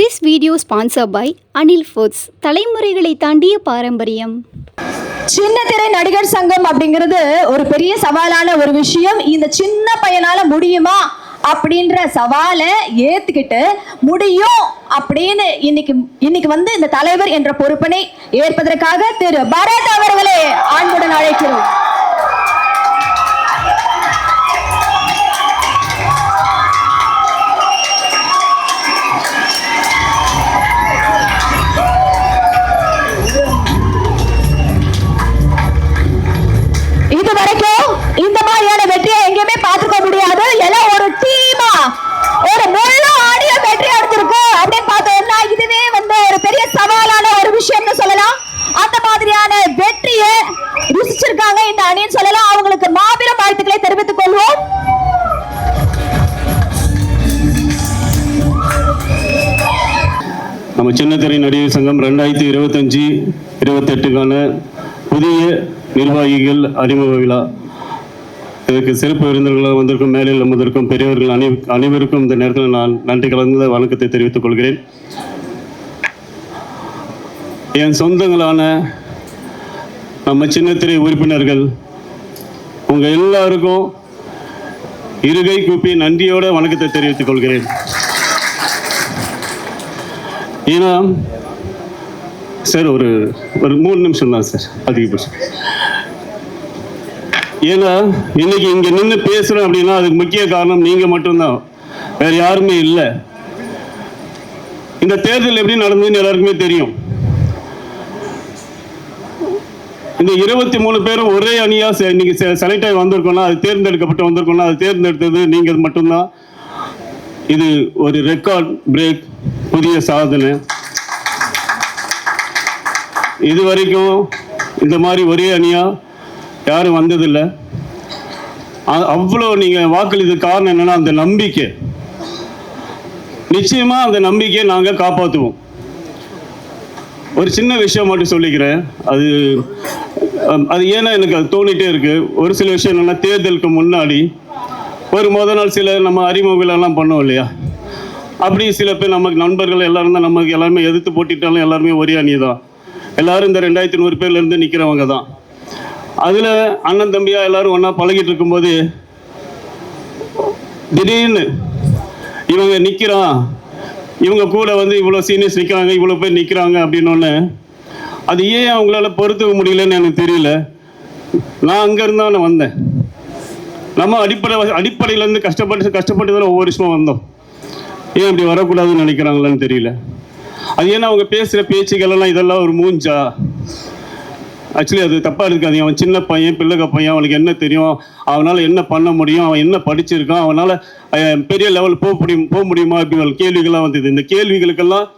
This video sponsor by Anil Foods தலைமுறைகளை தாண்டிய பாரம்பரியம். சின்ன திரை நடிகர் சங்கம் அப்படிங்கிறது ஒரு பெரிய சவாலான ஒரு விஷயம். இந்த சின்ன பையனால முடியுமா அப்படின்ற சவாலை ஏத்துக்கிட்டு முடியும் அப்படின்னு இன்னைக்கு இன்னைக்கு வந்து இந்த தலைவர் என்ற பொறுப்பினை ஏற்பதற்காக திரு பரத் அவர்களை ஆண்புடன் அழைக்கிறோம். சின்னத்திரை நடிகர் சங்கம் ரெண்டாயிரத்தி இருபத்தஞ்சி இருபத்தெட்டுக்கான புதிய நிர்வாகிகள் அறிமுக விழா. இதற்கு சிறப்பு விருந்தினர்களாக வந்திருக்கும் மேலில் அமர்ந்திருக்கும் பெரியவர்கள் அனை அனைவருக்கும் இந்த நேரத்தில் நான் நன்றி கலந்த வணக்கத்தை தெரிவித்துக் கொள்கிறேன். என் சொந்தங்களான நம்ம சின்னத்திரை உறுப்பினர்கள் உங்கள் எல்லாருக்கும் இருகை கூப்பி நன்றியோட வணக்கத்தை தெரிவித்துக் கொள்கிறேன். ஏன்னா சார் ஒரு ஒரு மூணு நிமிஷம் தான் சார் அதிகபட்சம் ஏன்னா இன்னைக்கு இங்க நின்று பேசுறோம் அப்படின்னா அதுக்கு முக்கிய காரணம் நீங்க மட்டும்தான். வேற யாருமே இல்லை. இந்த தேர்தல் எப்படி நடந்ததுன்னு எல்லாருக்குமே தெரியும். இந்த இருபத்தி மூணு பேரும் ஒரே அணியா இன்னைக்கு செலக்ட் ஆகி வந்திருக்கோம்னா அது தேர்ந்தெடுக்கப்பட்டு வந்திருக்கோம்னா அது தேர்ந்தெடுத்தது நீங்க மட்டும்தான். இது ஒரு ரெக்கார்ட் பிரேக் புதிய சாதனை. இது வரைக்கும் இந்த மாதிரி ஒரே அணியாக யாரும் வந்ததில்லை. அவ்வளோ நீங்கள் வாக்களித்த காரணம் என்னென்னா அந்த நம்பிக்கை. நிச்சயமாக அந்த நம்பிக்கையை நாங்கள் காப்பாற்றுவோம் ஒரு சின்ன விஷயம் மட்டும் சொல்லிக்கிறேன். அது அது ஏன்னா எனக்கு அது தோணிட்டே இருக்குது ஒரு சில விஷயம் என்னென்னா தேர்தலுக்கு முன்னாடி ஒரு முத நாள் சில நம்ம அறிமுகங்கள் எல்லாம் பண்ணோம் இல்லையா? அப்படி சில பேர் நமக்கு நண்பர்கள் எல்லாரும் தான் நமக்கு எல்லாருமே எதிர்த்து போட்டிட்டாலும் எல்லாருமே ஒரே அணி தான் எல்லாரும் இந்த ரெண்டாயிரத்தி நூறு பேர்லேருந்து நிற்கிறவங்க தான். அதில் அண்ணன் தம்பியாக எல்லாரும் ஒன்றா பழகிட்டு இருக்கும்போது திடீர்னு இவங்க நிற்கிறான் இவங்க கூட வந்து இவ்வளோ சீனியர்ஸ் நிற்கிறாங்க இவ்வளோ பேர் நிற்கிறாங்க அப்படின்னோடனே அது ஏன் அவங்களால பொறுத்துக்க முடியலன்னு எனக்கு தெரியல. நான் அங்கேருந்து நான் வந்தேன். நம்ம அடிப்படை அடிப்படையிலேருந்து கஷ்டப்பட்டு கஷ்டப்பட்டு தான் ஒவ்வொரு விஷயமும் வந்தோம். ஏன் அப்படி வரக்கூடாதுன்னு நினைக்கிறாங்களான்னு தெரியல. அது ஏன்னா அவங்க பேசுகிற பேச்சுக்கள்லாம் இதெல்லாம் ஒரு மூஞ்சா? ஆக்சுவலி அது தப்பாக இருக்காது. அவன் சின்ன பையன் பிள்ளைக பையன் அவனுக்கு என்ன தெரியும்? அவனால் என்ன பண்ண முடியும்? அவன் என்ன படிச்சிருக்கான்? அவனால் பெரிய லெவல் போக முடியும் போக முடியுமா? அப்படின்னு கேள்விகள்லாம் வந்தது. இந்த கேள்விகளுக்கெல்லாம்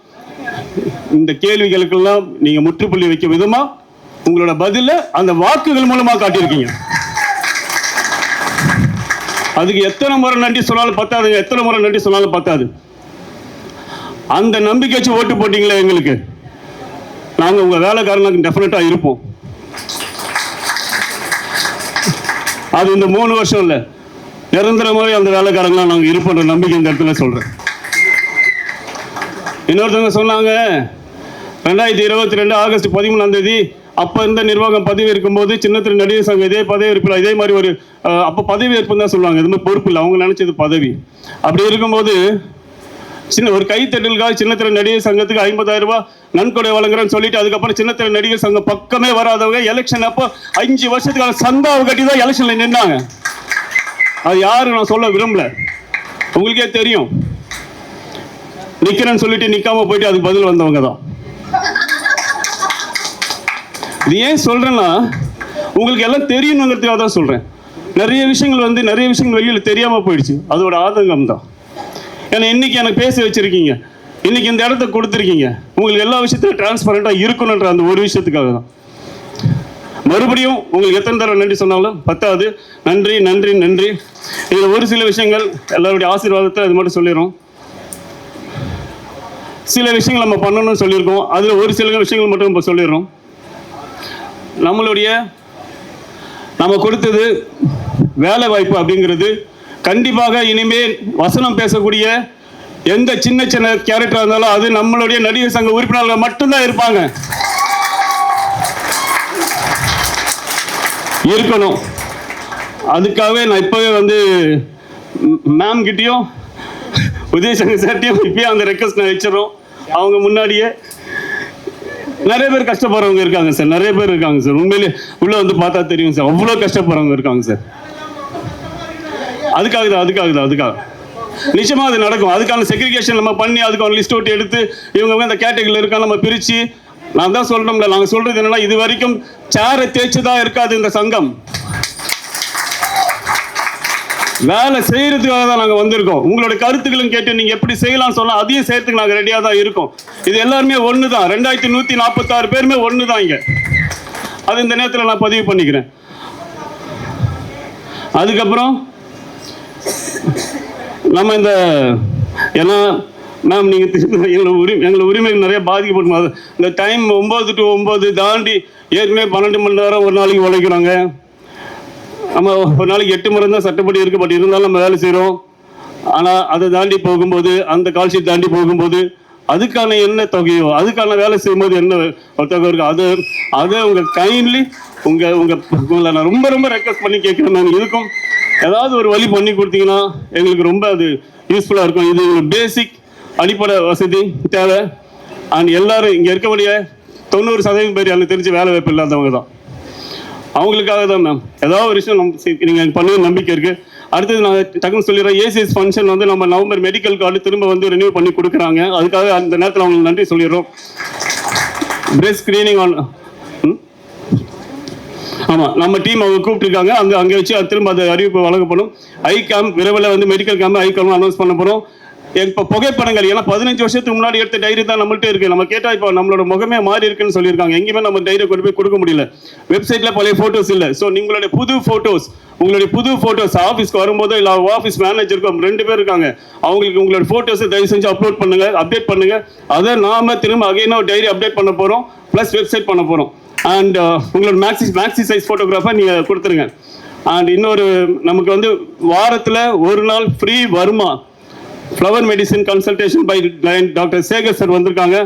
இந்த கேள்விகளுக்கெல்லாம் நீங்கள் முற்றுப்புள்ளி வைக்க விதமாக உங்களோட பதிலை அந்த வாக்குகள் மூலமாக காட்டியிருக்கீங்க. அதுக்கு எத்தனை முறை நன்றி சொன்னாலும் பத்தாது எத்தனை முறை நன்றி சொன்னாலும் பத்தாது. அந்த நம்பிக்கை வச்சு ஓட்டு போட்டிங்களே எங்களுக்கு. நாங்கள் உங்கள் வேலைக்காரங்களுக்கு டெஃபினட்டாக இருப்போம். அது இந்த மூணு வருஷம் இல்லை. நிரந்தரமாகவே அந்த வேலைக்காரங்களாம் நாங்கள் இருப்போன்ற நம்பிக்கை இந்த இடத்துல சொல்கிறேன் இன்னொருத்தவங்க சொன்னாங்க ரெண்டாயிரத்தி இருபத்தி ரெண்டு ஆகஸ்ட் பதிமூணாம் தேதி அப்போ இந்த நிர்வாகம் பதவி இருக்கும்போது சின்னத்திரை நடிகர் சங்கம் இதே பதவி இருப்பில் இதே மாதிரி ஒரு அப்போ பதவி ஏற்புன்னு தான் சொல்லுவாங்க. எதுவுமே பொறுப்பு இல்லை. அவங்க நினச்சது பதவி. அப்படி இருக்கும்போது சின்ன ஒரு கைத்தட்டலுக்காக சின்னத்திரை நடிகர் சங்கத்துக்கு ஐம்பதாயிரம் ரூபாய் நன்கொடை வழங்குறேன்னு சொல்லிட்டு அதுக்கப்புறம் சின்னத்திரை நடிகர் சங்கம் பக்கமே வராதவங்க எலெக்ஷன் அப்போ அஞ்சு வருஷத்துக்கான சந்தாவை கட்டி தான் எலெக்ஷனில் நின்னாங்க. அது யாரும் நான் சொல்ல விரும்பல. உங்களுக்கே தெரியும். நிற்கிறேன்னு சொல்லிட்டு நிற்காம போயிட்டு அதுக்கு பதில் வந்தவங்க தான். இது ஏன் சொல்கிறேன்னா உங்களுக்கு எல்லாம் தெரியணுங்கிறதுக்காக தான் சொல்கிறேன் நிறைய விஷயங்கள் வந்து நிறைய விஷயங்கள் வெளியில் தெரியாமல் போயிடுச்சு. அதோட ஆதங்கம் தான். ஏன்னா இன்னைக்கு எனக்கு பேச வச்சுருக்கீங்க. இன்னைக்கு இந்த இடத்த கொடுத்துருக்கீங்க. உங்களுக்கு எல்லா விஷயத்திலும் டிரான்ஸ்பரண்ட்டாக இருக்கணுன்ற அந்த ஒரு விஷயத்துக்காக தான். மறுபடியும் உங்களுக்கு எத்தனை தடவை நன்றி சொன்னாலும் பத்தாது நன்றி நன்றி நன்றி. இதில் ஒரு சில விஷயங்கள் எல்லாருடைய ஆசீர்வாதத்தை அது மட்டும் சொல்லிடுறோம். சில விஷயங்கள் நம்ம பண்ணணும்னு சொல்லியிருக்கோம். அதில் ஒரு சில விஷயங்கள் மட்டும் இப்போ சொல்லிடுறோம். நம்மளுடைய நம்ம கொடுத்தது வேலை வாய்ப்பு அப்படிங்கிறது. கண்டிப்பாக இனிமேல் வசனம் பேசக்கூடிய எந்த சின்ன சின்ன கேரக்டர் இருந்தாலும் அது நம்மளுடைய நடிகர் சங்க உறுப்பினர்கள் மட்டும்தான் இருப்பாங்க. இருக்கணும். அதுக்காகவே நான் இப்போவே வந்து மேம் கிட்டேயும் உதயசங்கர் சார்ட்டையும் இப்பயே அந்த ரெக்வஸ்ட் நான் வச்சிடறோம். அவங்க முன்னாடியே நிறைய பேர் கஷ்டப்படுறவங்க இருக்காங்க சார். நிறைய பேர் இருக்காங்க சார். உண்மையிலே உள்ள வந்து பார்த்தா தெரியும் சார். அவ்வளோ கஷ்டப்படுறவங்க இருக்காங்க சார். அதுக்காக தான் அதுக்காக தான் அதுக்காக. நிச்சயமா அது நடக்கும். அதுக்கான செக்ரிகேஷன் நம்ம பண்ணி அதுக்கான லிஸ்ட் அவுட் எடுத்து இவங்க இந்த கேட்டகரியில் இருக்கா நம்ம பிரித்து நான் தான் சொல்கிறோம்ல நாங்கள் சொல்கிறது என்னென்னா இது வரைக்கும் சேரை தேய்ச்சி தான் இருக்காது இந்த சங்கம். வேலை செய்யறதுக்காக தான் நாங்கள் வந்திருக்கோம். உங்களோட கருத்துக்களும் கேட்டு நீங்கள் எப்படி செய்யலாம்னு சொன்னால் அதையும் செய்யறதுக்கு நாங்கள் ரெடியாக தான் இருக்கோம். இது எல்லாருமே ஒன்று தான் ரெண்டாயிரத்தி நூற்றி நாற்பத்தாறு பேருமே ஒன்று தான் இங்கே. அது இந்த நேரத்தில் நான் பதிவு பண்ணிக்கிறேன். அதுக்கப்புறம் நம்ம இந்த ஏன்னா மேம் நீங்கள் எங்களை உரிமை எங்களை உரிமைகள் நிறைய பாதிக்கப்படும். இந்த டைம் ஒம்பது டு ஒம்பது தாண்டி ஏற்கனவே பன்னெண்டு மணி நேரம் ஒரு நாளைக்கு உழைக்கிறாங்க. நம்ம ஒரு நாளைக்கு எட்டு மணி தான் சட்டப்படி இருக்கு பட் இருந்தாலும் நம்ம வேலை செய்கிறோம் ஆனால் அதை தாண்டி போகும்போது அந்த கால்ஷீட் தாண்டி போகும்போது அதுக்கான என்ன தொகையோ அதுக்கான வேலை செய்யும்போது என்ன ஒரு தொகை இருக்கோ அது அதை உங்கள் கைண்ட்லி உங்கள் உங்கள் உங்களை நான் ரொம்ப ரொம்ப ரெக்வஸ்ட் பண்ணி கேட்குறேன் நான் இதுக்கும் ஏதாவது ஒரு வழி பண்ணி கொடுத்தீங்கன்னா எங்களுக்கு ரொம்ப அது யூஸ்ஃபுல்லாக இருக்கும். இது ஒரு பேசிக் அடிப்படை வசதி தேவை. அண்ட் எல்லாரும் இங்கே இருக்கக்கூடிய தொண்ணூறு சதவீதம் பேர் எனக்கு தெரிஞ்சு வேலை வாய்ப்பு இல்லாதவங்க தான். அவங்களுக்காக தான் மேம் ஏதாவது ஒரு விஷயம் நம்ம நீங்கள் பண்ண நம்பிக்கை இருக்குது அடுத்தது நான் டக்குன்னு சொல்லிடுறேன் ஏசிஎஸ் ஃபங்க்ஷன் வந்து நம்ம நவம்பர் மெடிக்கல் கார்டு திரும்ப வந்து ரினியூ பண்ணி கொடுக்குறாங்க. அதுக்காக அந்த நேரத்தில் அவங்களுக்கு நன்றி சொல்லிடுறோம். பிரெஸ்ட் ஸ்க்ரீனிங் ஆன் ஆமாம் நம்ம டீம் அவங்க கூப்பிட்டுருக்காங்க. அங்கே அங்கே வச்சு அது திரும்ப அது அறிவிப்பு வழங்கப்படும். ஐ கேம்ப் விரைவில் வந்து medical camp eye camp announce பண்ண போகிறோம் இப்போ புகைப்படங்கள் ஏன்னா பதினஞ்சு வருஷத்துக்கு முன்னாடி எடுத்த டைரி தான் நம்மள்ட்ட இருக்கு. நம்ம கேட்டால் இப்போ நம்மளோட முகமே மாறி இருக்குன்னு சொல்லியிருக்காங்க. எங்கேயுமே நம்ம டைரி கொண்டு போய் கொடுக்க முடியல. வெப்சைட்ல பழைய ஃபோட்டோஸ் இல்லை. ஸோ உங்களுடைய புது ஃபோட்டோஸ் உங்களுடைய புது ஃபோட்டோஸ் ஆஃபீஸ்க்கு வரும்போது இல்லை ஆஃபீஸ் மேனேஜருக்கும் ரெண்டு பேர் இருக்காங்க. அவங்களுக்கு உங்களோட ஃபோட்டோஸை தயவு செஞ்சு அப்லோட் பண்ணுங்க அப்டேட் பண்ணுங்க. அதை நாம திரும்ப அகைனா ஒரு டைரி அப்டேட் பண்ண போகிறோம் ப்ளஸ் வெப்சைட் பண்ண போகிறோம் அண்ட் uh, உங்களோட மேக்ஸி மேக்ஸி சைஸ் ஃபோட்டோகிராஃபர் நீங்கள் கொடுத்துருங்க. அண்ட் இன்னொரு நமக்கு வந்து வாரத்தில் ஒரு நாள் ஃப்ரீ வருமா? Flower medicine consultation by doctor Shekar sir வந்திருக்காங்க.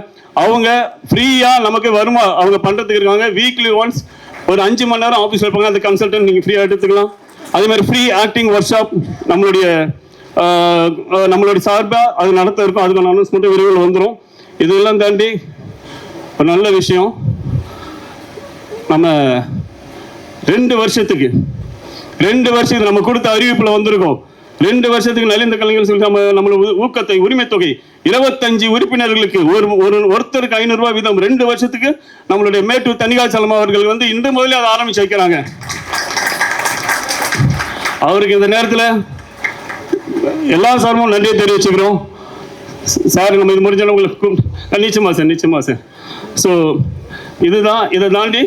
அவங்க ஃப்ரீயாக நமக்கு வருமா? அவங்க பண்ணுறதுக்கு இருக்காங்க. வீக்லி ஒன்ஸ் ஒரு அஞ்சு மணி நேரம் ஆஃபீஸ் இருப்பாங்க. அந்த கன்சல்டன்ட் நீங்கள் ஃப்ரீயாக எடுத்துக்கலாம். அதே மாதிரி ஃப்ரீ ஆக்டிங் ஒர்க் ஷாப் நம்மளுடைய நம்மளுடைய சார்பாக அது நடத்த இருக்கும். அதுக்கான அனௌன்ஸ்மெண்ட் விரைவில் வந்துடும் இதெல்லாம் தாண்டி ஒரு நல்ல விஷயம். நம்ம ரெண்டு வருஷத்துக்கு ரெண்டு வருஷத்துக்கு நம்ம கொடுத்த அறிவிப்பில் வந்திருக்கோம். ரெண்டு வருஷத்துக்கு நலிந்த கலைஞர் சொல்லி நம்ம நம்மளோட ஊக்கத்தை உரிமை தொகை இருபத்தஞ்சு உறுப்பினர்களுக்கு ஒரு ஒரு ஒருத்தருக்கு ஐநூறு ரூபாய் வீதம் ரெண்டு வருஷத்துக்கு நம்மளுடைய மேட்டூர் தனிகாச்சலம் அவர்கள் வந்து இன்று முதலே அதை ஆரம்பிச்சு வைக்கிறாங்க. அவருக்கு இந்த நேரத்தில் எல்லா சார்பும் நன்றியை தெரிவிச்சுக்கிறோம். சார் நம்ம இது முடிஞ்சாலும் உங்களுக்கு நிச்சயமா சார் நிச்சயமா சார். ஸோ இதுதான் இதை தாண்டி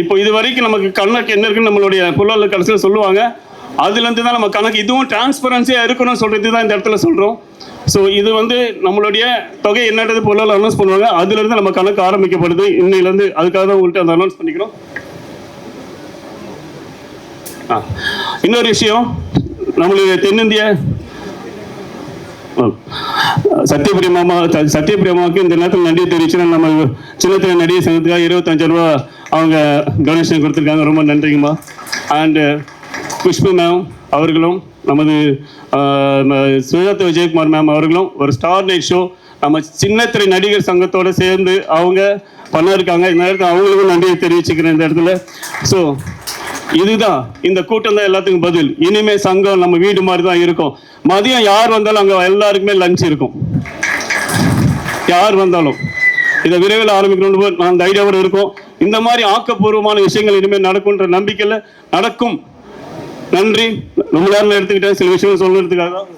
இப்போ இது வரைக்கும் நமக்கு கண்ணுக்கு என்ன இருக்குன்னு நம்மளுடைய பொருளாளர் கடைசியில் சொல்லுவாங்க. அதுலேருந்து தான் நம்ம கணக்கு. இதுவும் டிரான்ஸ்பரன்சியாக இருக்கணும்னு சொல்கிறது தான் இந்த இடத்துல சொல்கிறோம் ஸோ இது வந்து நம்மளுடைய தொகை என்னன்றது பொருளால் அனௌன்ஸ் பண்ணுவாங்க. அதுலேருந்து நம்ம கணக்கு ஆரம்பிக்கப்படுது. இன்னையிலேருந்து அதுக்காக தான் உங்கள்கிட்ட அந்த அனௌன்ஸ் பண்ணிக்கிறோம். ஆ இன்னொரு விஷயம். நம்மளுடைய தென்னிந்திய சத்யபிரியா மாமா ச- மாமாவுக்கு இந்த நேரத்தில் நன்றி தெரிவிச்சு நம்ம சின்னத்திரை நடிகை சங்கத்துக்காக இருபத்தஞ்சு ரூபா அவங்க டொனேஷன் கொடுத்துருக்காங்க. ரொம்ப நன்றிங்கம்மா. அண்டு குஷ்பு மேம் அவர்களும் நமது சுஜாதா விஜயகுமார் மேம் அவர்களும் ஒரு ஸ்டார் நைட் ஷோ நம்ம சின்னத்திரை நடிகர் சங்கத்தோடு சேர்ந்து அவங்க பண்ணிருக்காங்க. இந்த நேரத்தில் அவங்களுக்கும் நன்றியை தெரிவிச்சுக்கிறேன் இந்த இடத்துல. ஸோ இதுதான். இந்த கூட்டம் தான் எல்லாத்துக்கும் பதில். இனிமே சங்கம் நம்ம வீடு மாதிரி தான் இருக்கும். மதியம் யார் வந்தாலும் அங்கே எல்லாருக்குமே லஞ்ச் இருக்கும். யார் வந்தாலும். இதை விரைவில் ஆரம்பிக்கணும்னு நான் அந்த ஐடியாவோட இருக்கும். இந்த மாதிரி ஆக்கப்பூர்வமான விஷயங்கள் இனிமேல் நடக்கும்ன்ற நம்பிக்கையில் நடக்கும். நன்றி. ரொம்ப நேரம் எடுத்துக்கிட்டேன் சில விஷயங்கள் சொல்றதுக்காக தான்.